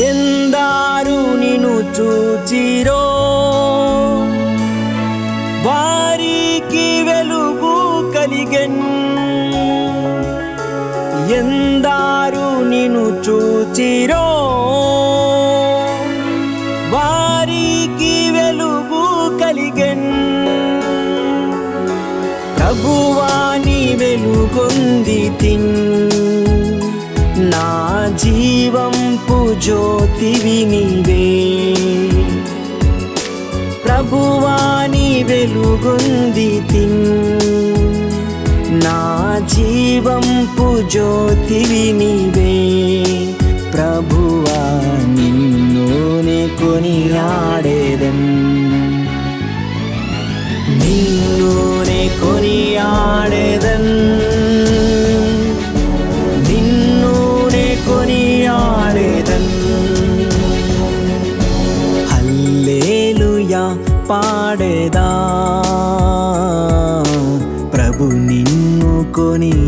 ఎందారు నిను చూచిరో. వారికి వెలుగు కలిగెన్. ఎందారు నిను చూచిరో. వారికి వెలుగు కలిగెన్. ప్రభువాని వెలుగొంది తిన్. జీవంపు జ్యోతివి నీవే. ప్రభువాని వెలుగొంది తిన్ నా జీవంపు జ్యోతివి నీవే. హృదయ పాడేదా ప్రభు నిన్ను కొనియా